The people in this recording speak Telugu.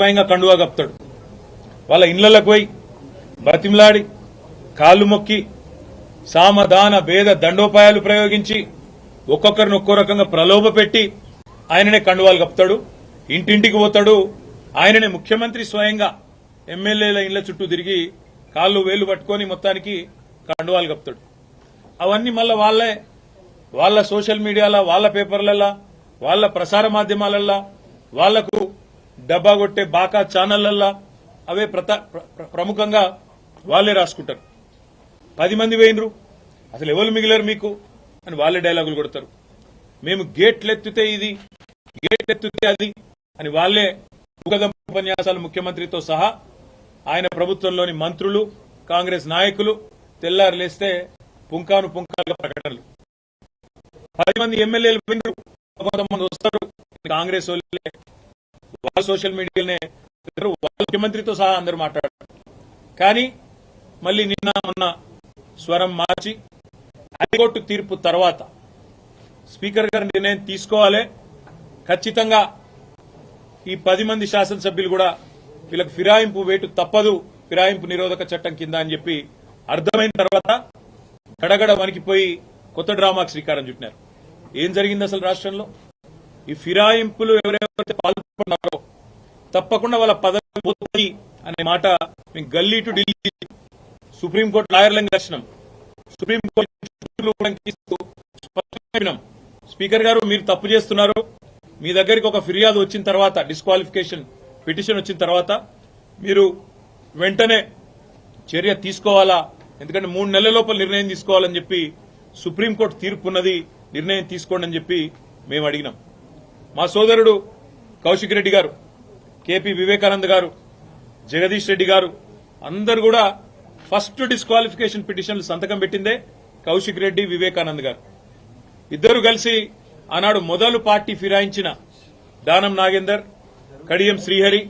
స్వయంగా కండువా కప్తాడు వాళ్ళ ఇళ్ళకు పోయి బతిమలాడి కాళ్ళు మొక్కి సామధాన భేద దండోపాయాలు ప్రయోగించి ఒక్కొక్కరిని ఒక్కో రకంగా ప్రలోభ పెట్టి ఆయననే కండువాలు కప్తాడు ఇంటింటికి పోతాడు. ఆయననే ముఖ్యమంత్రి స్వయంగా ఎమ్మెల్యేల ఇళ్ళ చుట్టూ తిరిగి కాళ్ళు వేలు పట్టుకొని మొత్తానికి కండువాలు కప్తాడు అవన్నీ మళ్ళా వాళ్ళే వాళ్ళ సోషల్ మీడియాలో వాళ్ళ పేపర్లలో వాళ్ళ ప్రసార మాధ్యమాలల్లా వాళ్ళకు డబ్బా కొట్టే బాకా ఛానళ్ళల్లా అవే ప్రత- ప్ర- ప్రముఖంగా వాళ్ళే రాసుకుంటారు. పది మంది వేయినరు. అసలు ఎవరు మిగిలారు మీకు? అని వాళ్ళే డైలాగులు కొడతారు. మేము గేట్లు ఎత్తితే ఇది గేట్లెత్తితే అది అని వాళ్ళే ముఖదం ఉపన్యాసాలు ముఖ్యమంత్రితో సహా ఆయన ప్రభుత్వంలోని మంత్రులు కాంగ్రెస్ నాయకులు తెల్లారు లేస్తే పుంకాను పుంకాలుగా ప్రకటనలు. పది మంది ఎమ్మెల్యేలు వినరు కొంతమంది వస్తారు. కాంగ్రెస్ వాళ్ళే సోషల్ మీడియానే. ముఖ్యమంత్రితో సహా అందరూ మాట్లాడారు. కానీ మళ్ళీ నిన్న మొన్న స్వరం మార్చి హైకోర్టు తీర్పు తర్వాత స్పీకర్ గారి నిర్ణయం తీసుకోవాలి. ఖచ్చితంగా ఈ పది మంది శాసనసభ్యులు కూడా వీళ్ళకి ఫిరాయింపు వేటు తప్పదు. ఫిరాయింపు నిరోధక చట్టం కింద అని చెప్పి అర్థమైన తర్వాత గడగడ వణికిపోయి కొత్త డ్రామాకు శ్రీకారం చుట్టినారు. ఏం జరిగింది అసలు రాష్ట్రంలో? ఈ ఫిరాయింపులు ఎవరెవరు తప్పకుండా వాళ్ళ పదవి పోతుంది అనే మాట మేము గల్లీ టు ఢిల్లీ సుప్రీంకోర్టు లాయర్లను దర్శనం సుప్రీంకోర్టు స్పీకర్ గారు మీరు తప్పు చేస్తున్నారు. మీ దగ్గరికి ఒక ఫిర్యాదు వచ్చిన తర్వాత డిస్క్వాలిఫికేషన్ పిటిషన్ వచ్చిన తర్వాత మీరు వెంటనే చర్య తీసుకోవాలా? ఎందుకంటే మూడు నెలల లోపల నిర్ణయం తీసుకోవాలని చెప్పి సుప్రీంకోర్టు తీర్పు ఉన్నది నిర్ణయం తీసుకోండి అని చెప్పి మేము అడిగినాం. మా సోదరుడు కౌశిక్ రెడ్డి గారు కేపీ వివేకానంద్ గారు జగదీష్ రెడ్డి గారు అందరు కూడా ఫస్ట్ డిస్క్వాలిఫికేషన్ పిటిషన్లు సంతకం పెట్టిందే కౌశిక్ రెడ్డి వివేకానంద్ గారు. ఇద్దరు కలిసి ఆనాడు మొదలు పార్టీ ఫిరాయించిన దానం నాగేందర్ కడియం శ్రీహరి